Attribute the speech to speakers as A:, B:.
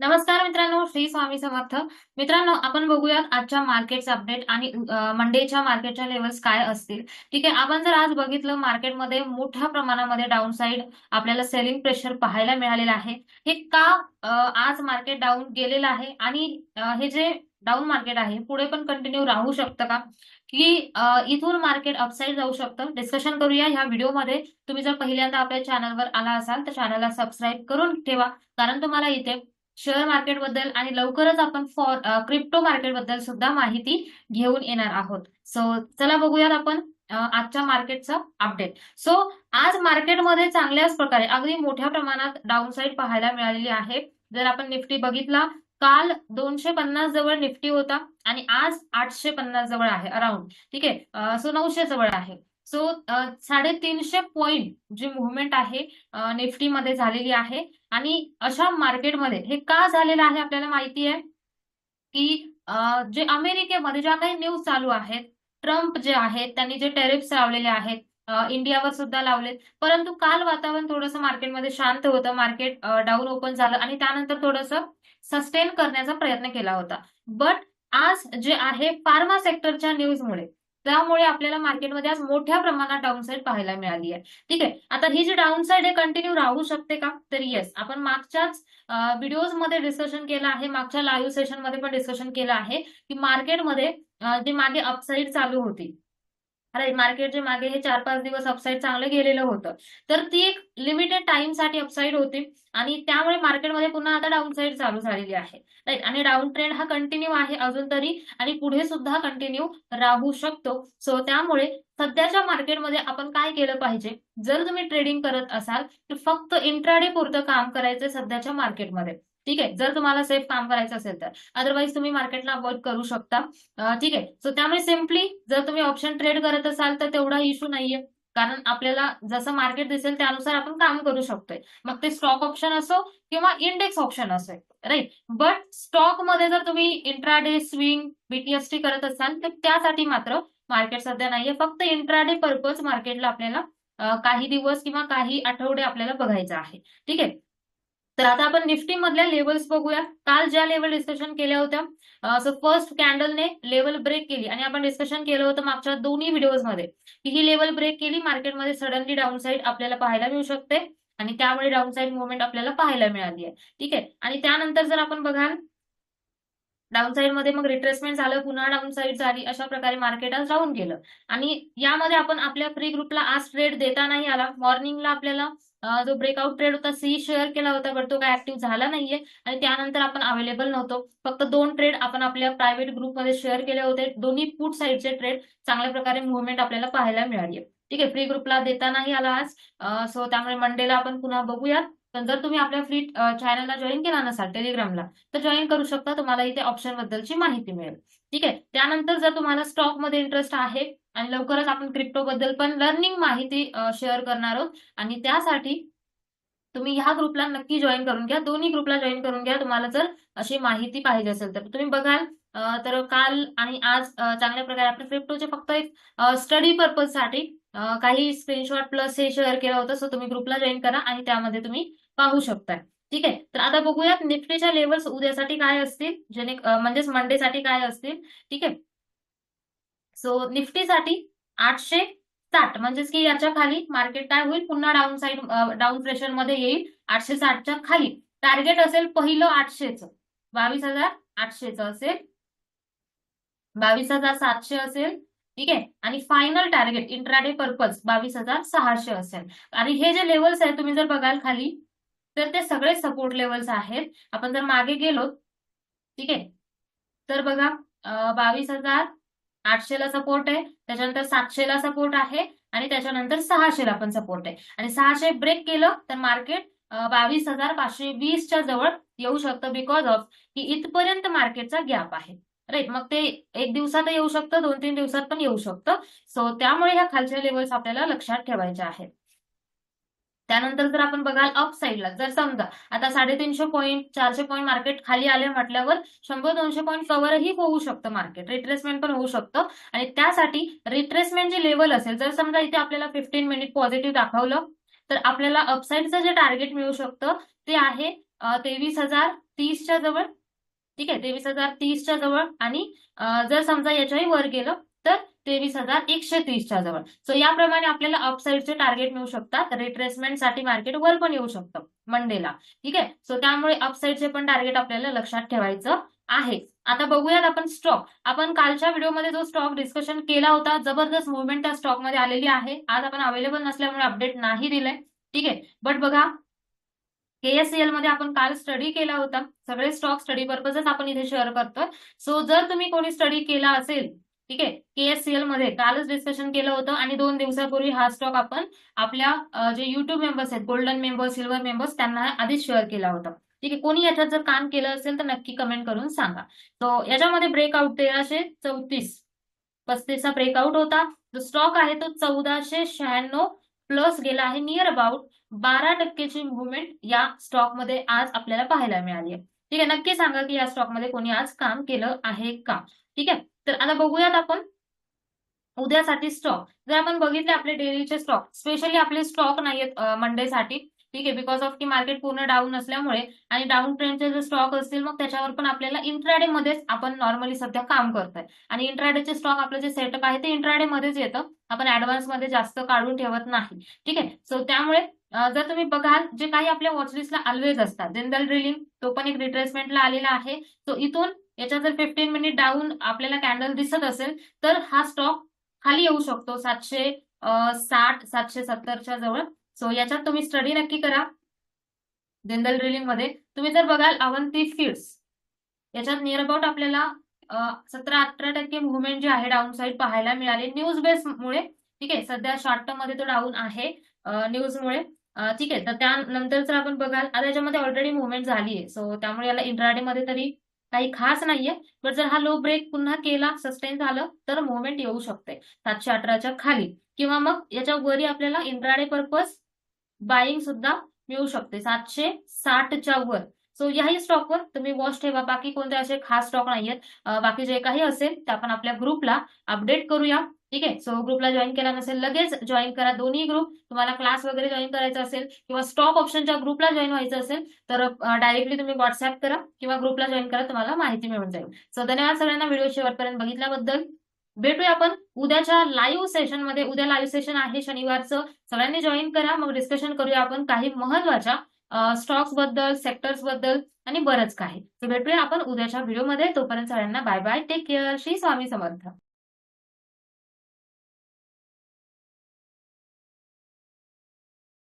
A: नमस्कार मित्रांनो श्री स्वामी समर्थ. मित्रांनो आपण बघूयात आजच्या मार्केटचा अपडेट आणि मंडेच्या मार्केटच्या लेवल्स काय असतील. ठीक आहे आपण जर आज बघितलं मार्केटमध्ये मोठ्या प्रमाणामध्ये डाऊन साईड आपल्याला सेलिंग प्रेशर पाहायला मिळालेलं आहे. हे का आज मार्केट डाऊन गेलेलं आहे? आणि हे जे डाऊन मार्केट आहे पुढे पण कंटिन्यू राहू शकतं का? की इथून मार्केट अपसाईड जाऊ शकतं. डिस्कशन करूया ह्या व्हिडिओमध्ये तुम्ही जर पहिल्यांदा आपल्या चॅनलवर आला असाल तर चॅनलला सबस्क्राईब करून ठेवा. कारण तुम्हाला इथे शेअर मार्केटबद्दल आणि लवकरच आपण फॉर क्रिप्टो मार्केटबद्दल सुद्धा माहिती घेऊन येणार आहोत. सो चला बघूयात आपण आजच्या मार्केटचं अपडेट सो आज मार्केटमध्ये चांगल्याच प्रकारे अगदी मोठ्या प्रमाणात डाऊनसाईड पाहायला मिळालेली आहे. जर आपण निफ्टी बघितला काल दोनशे पन्नास जवळ निफ्टी होता आणि आज आठशे पन्नास जवळ आहे अराउंड ठीक? आहे सो नऊशे जवळ आहे. सो साडेतीनशे पॉईंट जी मुवमेंट आहे निफ्टी निफ्टीमध्ये झालेली आहे. आणि अशा मार्केटमध्ये हे का झालेलं आहे आपल्याला माहिती आहे? की जे अमेरिकेमध्ये ज्या काही न्यूज चालू आहेत ट्रम्प जे आहेत त्यांनी जे टेरिफ्स लावलेले आहेत इंडियावर सुद्धा लावलेत. परंतु काल वातावरण थोडंसं मार्केटमध्ये शांत होतं. मार्केट डाऊन ओपन झालं आणि त्यानंतर थोडंसं सस्टेन करण्याचा प्रयत्न केला होता. बट आज जे आहे फार्मा सेक्टरच्या न्यूजमुळे त्यामुळे आपल्याला मार्केटमध्ये आज मोठ्या प्रमाणात डाऊनसाईड पाहायला मिळाली आहे. ठीक आहे? आता ही जी डाऊनसाईड आहे कंटिन्यू राहू शकते का? तर येस आपण मागच्याच व्हिडिओजमध्ये डिस्कशन केलं आहे. मागच्या लाईव्ह सेशनमध्ये पण डिस्कशन केलं आहे की मार्केटमध्ये जे मागे अपसाईड चालू होती मार्केट जे मागे हे चार पाच दिवस अपसाईड चांगलं गेलेलं होतं. तर ती एक लिमिटेड टाइमसाठी अपसाईड होती आणि त्यामुळे मार्केटमध्ये पुन्हा आता डाऊन साईड चालू झालेली आहे. राईट आणि डाऊन ट्रेंड हा कंटिन्यू आहे अजून तरी आणि पुढे सुद्धा कंटिन्यू राहू शकतो. सो त्यामुळे सध्याच्या मार्केटमध्ये आपण काय केलं पाहिजे? जर तुम्ही ट्रेडिंग करत असाल तर फक्त इंट्राडे पुरतं काम करायचं सध्याच्या मार्केटमध्ये. ठीक आहे? जर तुम्हाला सेफ काम करायचं असेल तर. अदरवाईज तुम्ही मार्केटला अवॉइड करू शकता. ठीक आहे? सो त्यामुळे सिम्पली जर तुम्ही ऑप्शन ट्रेड करत असाल तर तेवढा इश्यू नाहीये. कारण आपल्याला जसं मार्केट दिसेल त्यानुसार आपण काम करू शकतोय. मग ते स्टॉक ऑप्शन असो किंवा इंडेक्स ऑप्शन असो राईट बट स्टॉकमध्ये जर तुम्ही इंट्राडे स्विंग बीटीएसटी करत असाल तर त्यासाठी मात्र मार्केट सध्या नाहीये. फक्त इंट्राडे पर्पज मार्केटला आपल्याला काही दिवस किंवा काही आठवडे आपल्याला बघायचं आहे. ठीक आहे? तर आता आपण निफ्टी मधल्या लेवल्स बघूया. काल ज्या लेवल डिस्कशन केल्या होत्या सो फर्स्ट कॅन्डलने लेवल ब्रेक केली. आणि आपण डिस्कशन केलं होतं मागच्या दोन्ही व्हिडिओमध्ये की ही लेवल ब्रेक केली मार्केटमध्ये सडनली डाऊन साईड आपल्याला पाहायला मिळू शकते. आणि त्यामुळे डाऊन साईड मुवमेंट आपल्याला पाहायला मिळाली आहे. ठीक आहे? आणि त्यानंतर जर आपण बघाल डाऊन साईडमध्ये मग रिट्रेसमेंट झालं पुन्हा डाऊन साईड झाली अशा प्रकारे मार्केट आज डाऊन गेलं. आणि यामध्ये आपण आपल्या फ्री ग्रुपला आज ट्रेड देता नाही आला. मॉर्निंगला आपल्याला जो ब्रेकआउट ट्रेड होता सी शेअर केला होता बट तो काय ऍक्टिव्ह झाला नाहीये. आणि त्यानंतर आपण अवेलेबल नव्हतो. फक्त दोन ट्रेड आपण आपल्या प्रायव्हेट ग्रुपमध्ये शेअर केले होते. दोन्ही पुट साईडचे ट्रेड चांगल्या प्रकारे मुवमेंट आपल्याला पाहायला मिळाली ठीक आहे फ्री ग्रुपला देता नाही आला आज. सो त्यामुळे मंडेला आपण पुन्हा बघूयात. तर जर तुम्ही आपल्या फ्री चॅनलला जॉईन केला नसाल टेलिग्रामला तर जॉईन करू शकता. तुम्हाला इथे ऑप्शन बद्दलची माहिती मिळेल. ठीक आहे? त्यानंतर जर तुम्हाला स्टॉकमध्ये इंटरेस्ट आहे आणि लवकरच आपण क्रिप्टो बद्दल पण लर्निंग माहिती शेअर करणार आहोत. आणि त्यासाठी तुम्ही ह्या ग्रुपला नक्की जॉईन करून घ्या. दोन्ही ग्रुपला जॉईन करून घ्या. तुम्हाला जर अशी माहिती पाहिजे असेल तर. तुम्ही बघाल तर काल आणि आज चांगल्या प्रकारे आपल्या क्रिप्टोचे फक्त एक स्टडी पर्पजसाठी काही स्क्रीनशॉट प्लस हे शेअर केलं होतं. सो तुम्ही ग्रुपला जॉईन करा आणि त्यामध्ये तुम्ही पाहू शकताय. ठीक आहे? तर आता बघूयात निफ्टीच्या लेवल्स उद्यासाठी काय असतील? जेणे म्हणजेच मंडेसाठी काय असतील? ठीक आहे? सो निफ्टीसाठी आठशे साठ म्हणजेच की याच्या खाली मार्केट काय होईल? पुन्हा डाऊन साईड डाऊन प्रेशरमध्ये येईल आठशे साठच्या खाली. टार्गेट असेल पहिलं आठशेचं. बावीस हजार आठशेचं असेल. बावीस हजार सातशे असेल. ठीक आहे? आणि फायनल टार्गेट इंट्राडे पर्पज बावीस हजार सहाशे असेल. आणि हे जे लेवल्स आहेत तुम्ही जर बघाल खाली तर ते सगळे सपोर्ट लेवल्स आहेत. आपण जर मागे गेलो ठीक आहे? तर बघा बावीस हजार आठशेला सपोर्ट आहे त्याच्यानंतर सातशेला सपोर्ट आहे आणि त्याच्यानंतर सहाशेला पण सपोर्ट आहे. आणि सहाशे ब्रेक केलं तर मार्केट बावीस हजार पाचशे वीसच्या जवळ येऊ शकतं बिकॉज ऑफ की इथपर्यंत मार्केटचा गॅप आहे. राईट मग ते एक दिवसात येऊ शकतं दोन तीन दिवसात पण येऊ शकतं. सो त्यामुळे ह्या खालच्या लेवल्स आपल्याला लक्षात ठेवायच्या आहेत. त्यानंतर जर आपण बघाल अप साईडला जर समजा आता साडेतीनशे पॉईंट चारशे पॉईंट मार्केट खाली आले म्हटल्यावर शंभर दोनशे पॉईंट कव्हरही होऊ शकतं मार्केट रिट्रेसमेंट पण होऊ शकतं. आणि त्यासाठी रिट्रेसमेंट जे लेवल असेल जर समजा इथे आपल्याला फिफ्टीन मिनिट पॉझिटिव्ह दाखवलं तर आपल्याला अपसाईडचं जे टार्गेट मिळू शकतं ते आहे तेवीस हजार तीसच्या जवळ ठीक आहे? तेवीस हजार तीसच्या जवळ. आणि जर समजा याच्याही वर गेलं तर तेवीस हजार एकशे तीसच्या जवळ. सो याप्रमाणे आपल्याला अपसाईडचे टार्गेट मिळू शकतात. रिट्रेसमेंटसाठी मार्केट वर पण येऊ शकतं. मंडेला ठीक? आहे सो त्यामुळे अपसाईडचे पण टार्गेट आपल्याला लक्षात ठेवायचं आहे. आता बघूयात आपण स्टॉक आपण कालच्या व्हिडिओमध्ये जो स्टॉक डिस्कशन केला होता जबरदस्त मुवमेंट त्या स्टॉकमध्ये आलेली आहे. आज आपण अवेलेबल नसल्यामुळे अपडेट नाही दिलंय. ठीक? आहे बट बघा केएससीएलमध्ये आपण काल स्टडी केला होता. सगळे स्टॉक स्टडी पर्पजच आपण इथे शेअर करतोय. सो जर तुम्ही कोणी स्टडी केला असेल ठीक आहे? केएससीएलमध्ये कालच डिस्कशन केलं होतं आणि दोन दिवसापूर्वी हा स्टॉक आपण आपल्या जे युट्यूब मेंबर्स आहेत गोल्डन मेंबर्स सिल्वर मेंबर्स त्यांना आधीच शेअर केला होता. ठीक आहे? कोणी याच्यात जर काम केलं असेल तर नक्की कमेंट करून सांगा. तो याच्यामध्ये ब्रेकआउट तेराशे चौतीस. पस्तीसचा ब्रेकआउट होता. जो स्टॉक आहे तो चौदाशे शहाण्णव प्लस गेला आहे नियर अबाउट बारा टक्केची मुवमेंट या स्टॉकमध्ये आज आपल्याला पाहायला मिळाली आहे. ठीक आहे? नक्की सांगा की या स्टॉकमध्ये कोणी आज काम केलं आहे का? ठीक आहे? तर आता बघूयात आपण उद्यासाठी स्टॉक जर आपण बघितले आपले डेलीचे स्टॉक स्पेशली आपले स्टॉक नाहीयेत मंडेसाठी ठीक आहे बिकॉज ऑफ की मार्केट पूर्ण डाऊन असल्यामुळे आणि डाऊन ट्रेंडचे जर स्टॉक असतील मग त्याच्यावर पण आपल्याला इंट्राडे मध्येच आपण नॉर्मली सध्या काम करतोय. आणि इंट्राडेचे स्टॉक आपलं जे सेटअप आहे ते इंट्राडे मध्येच येतं. आपण ऍडव्हान्समध्ये जास्त काढून ठेवत नाही. ठीक आहे? सो त्यामुळे जर तुम्ही बघाल जे काही आपल्या वॉचलिस्टला ऑलवेज असतात जिंदल ड्रिलिंग तो पण एक रिट्रेसमेंटला आलेला आहे. सो इथून याच्या जर फिफ्टीन मिनिट डाऊन आपल्याला कॅन्डल दिसत असेल तर हा स्टॉक खाली येऊ शकतो सातशे साठ सातशे सत्तरच्या जवळ. सो याच्यात तुम्ही स्टडी नक्की करा. जिंदल ड्रिलिंगमध्ये. तुम्ही जर बघाल अवंती फीड्स याच्यात नियर अबाउट आपल्याला सतरा अठरा टक्के मुवमेंट जे आहे डाऊन साईड पाहायला मिळाले न्यूज बेस मुळे. ठीक आहे? सध्या शॉर्ट टर्ममध्ये तो डाऊन आहे न्यूजमुळे ठीक आहे? तर त्यानंतर जर आपण बघाल. आता याच्यामध्ये ऑलरेडी मुवमेंट झाली आहे सो त्यामुळे याला इंट्राडे मध्ये तरी काही खास नाहीये. बट जर हा लो ब्रेक पुन्हा केला सस्टेन झालं तर मुवमेंट येऊ शकते. सातशे अठराच्या खाली. किंवा मग याच्या वरी आपल्याला इंट्राडे पर्पज बाईंग सुद्धा मिळू शकते. सातशे साठच्या वर. सो याही स्टॉकवर तुम्ही वॉच ठेवा. बाकी कोणते असे खास स्टॉक नाहीयेत. बाकी जे काही असेल ते आपण आपल्या ग्रुपला अपडेट करूया. ठीक आहे? सो ग्रुपला जॉईन केला नसेल लगेच जॉईन करा. दोन्ही ग्रुप तुम्हाला क्लास वगैरे जॉईन करायचा असेल किंवा स्टॉक ऑप्शनच्या ग्रुपला जॉईन व्हायचं असेल तर डायरेक्टली तुम्ही व्हॉट्सअप करा किंवा ग्रुपला जॉईन करा तुम्हाला माहिती मिळून जाईल. सो धन्यवाद सगळ्यांना व्हिडिओ शेवटपर्यंत बघितल्याबद्दल. भेटूया आपण उद्याच्या लाईव्ह सेशनमध्ये उद्या लाईव्ह सेशन आहे शनिवारचं. सगळ्यांनी जॉईन करा. मग डिस्कशन करूया आपण काही महत्त्वाच्या स्टॉक्सबद्दल सेक्टर्सबद्दल आणि बरंच काही. भेटूया आपण उद्याच्या व्हिडिओमध्ये तोपर्यंत सगळ्यांना bye bye take care Shri Swami Samarth.